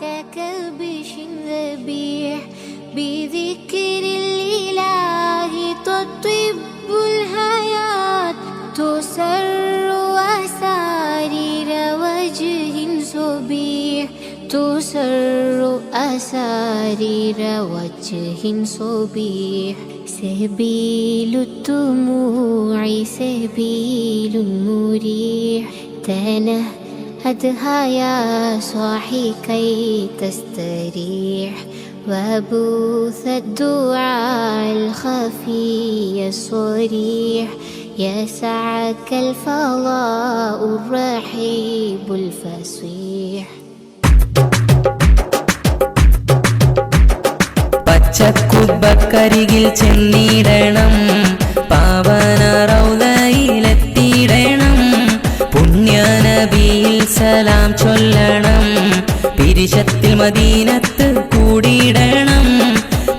معك ذبيح بذكر الإله تطب الحياة. تسر أسارير وجه صبيح تسر أسارير وجه صبيح. سبيل الدموع سبيل مريح تنهى تنهدها يا صاحي كي تستريح وبوث الدعاء الخفي الصريح يسعك الفضاء الرحيب الفصيح പച്ചക്കുബക്കരികിൽ ചെന്നിടണം സലാം ചൊല്ലണം. പിരിശത്തിൽ മദീനത്ത് കൂടിയിടണം.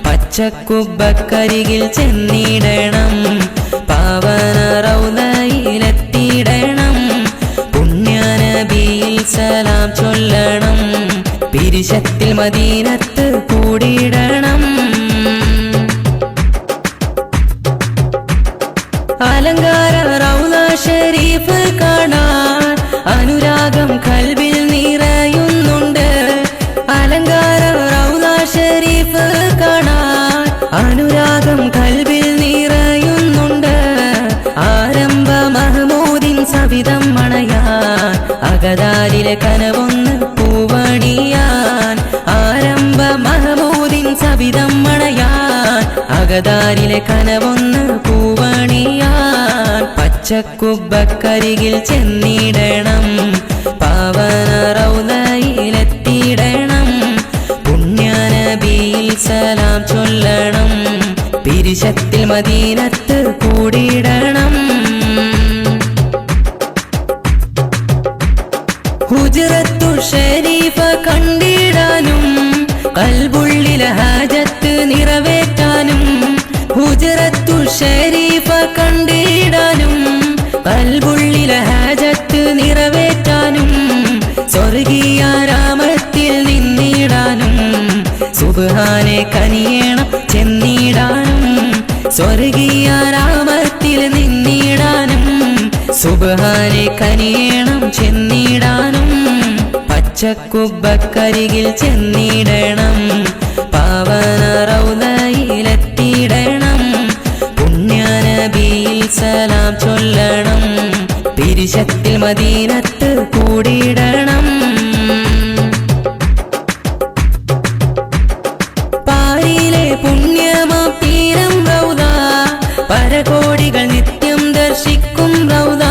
പച്ചക്കുബക്കരികിൽ ചെന്നിടണം. പാവന റൗലയിലെത്തിയിടണം പുണ്യനബിയിൽ സലാം ചൊല്ലണം. പിരിശത്തിൽ മദീനത്ത് കൂടിയിടണം. അലങ്കാര റൗല ഷരീഫ് കാണാൻ അകതാരിലെ കനവൊന്ന് പൂവണിയാൻ പച്ചക്കുബക്കരികിൽ ചെന്നിടണം. പാവന റൗലയിലെത്തിയിടണം പുണ്യനബിയിൽ സലാം ചൊല്ലണം. പിരിശത്തിൽ മദീനത്ത് കൂടിയിടണം. ഹുജറത്തു ഷരീഫ കണ്ടിടാനും കൽബുള്ളിലെ ഹാജത്ത് നിറവേറ്റാനും ഹുജറത്തു ഷരീഫ കണ്ടിടാനും പൽപുള്ളിലെ ഹാജത്ത് നിറവേറ്റാനും സ്വർഗീയ രാമത്തിൽ നിന്നിടാനും സുബാനെ കനിയേണം ചെന്നിടാനും സ്വർഗീയ രാമത്തിൽ നിന്നിടാനും സുബാനെ കനിയേണം ചെന്നിടാനും പച്ചക്കുബക്കരികിൽ ചെന്നിടണം. പിരിശത്തിൽ മദീനത്ത് കൂടിയിടണം. പാരിയിലെ പുണ്യമ തീരം റൗദ. പരകോടികൾ നിത്യം ദർശിക്കും റൗദ.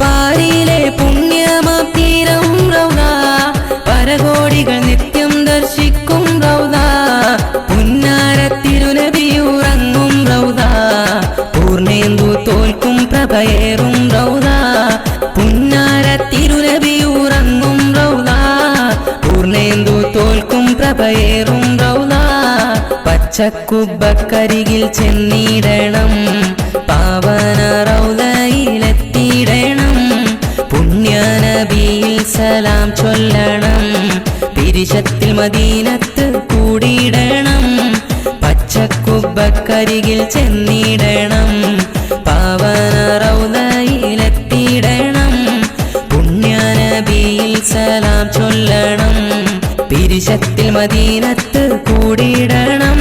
പാരിയിലെ പുണ്യമ തീരം റൗദ. പരകോടികൾ നിത്യം ദർശിക്കും റൗദ. പുന്നാര തിരുനബിയുറങ്ങും റൗദ. പൂർണേന്ദു തോൽക്കും പ്രഭയേറും പ്രഭയേറും റൗദ പച്ചക്കുബക്കരികിൽ ചെന്നിടണം. പാവന റൗലയിലെത്തിയിടണം പുണ്യനബിയിൽ സലാം ചൊല്ലണം. പിരിശത്തിൽ മദീനത്ത് കൂടിയിടണം. പച്ചക്കുബക്കരികിൽ ചെന്നിടണം. പിരിശത്തിൽ മദീനത്ത് കൂടിയിടണം.